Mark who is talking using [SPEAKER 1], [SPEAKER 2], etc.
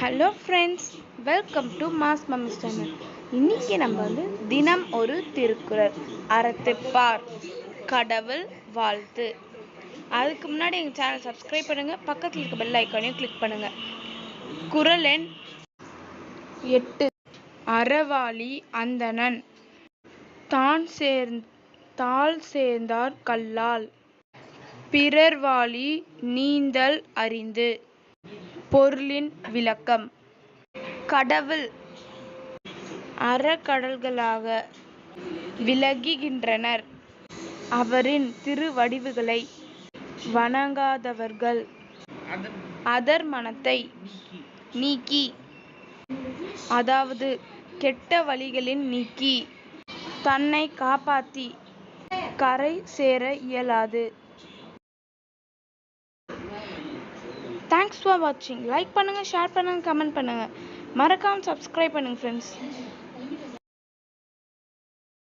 [SPEAKER 1] Hello friends welcome to mass mummies channel இன்னைக்கு நம்ம வந்து தினம் ஒரு திருக்குறள் அறத்துப்பார் கடவுள் வாழ்த்து. அதுக்கு முன்னாடி எங்கள் சேனல் சப்ஸ்கிரைப் பண்ணுங்கள் பக்கத்தில் இருக்க பெல் ஐக்கானையும் கிளிக் பண்ணுங்கள் குரல் எண் எட்டு. அறவாளி அந்தணன். தான் சேர் தாள் சேர்ந்தார் கல்லால். பிறர்வாளி நீந்தல் அறிந்து. பொருளின் விளக்கம். கடவுள் அறக்கடல்களாக விளங்குகின்றனர். அவரின் திருவடிவுகளை வணங்காதவர்கள். அதர்மணத்தை நீக்கி. அதாவது கெட்ட வழிகளில் நீக்கி. தன்னை காப்பாற்றி கரை சேர இயலாது. தேங்க்ஸ் ஃபார் வாட்சிங் லைக் பண்ணுங்கள் ஷேர் பண்ணுங்கள் கமெண்ட் பண்ணுங்கள் மறக்காமல் சப்ஸ்கிரைப் பண்ணுங்கள் ஃப்ரெண்ட்ஸ்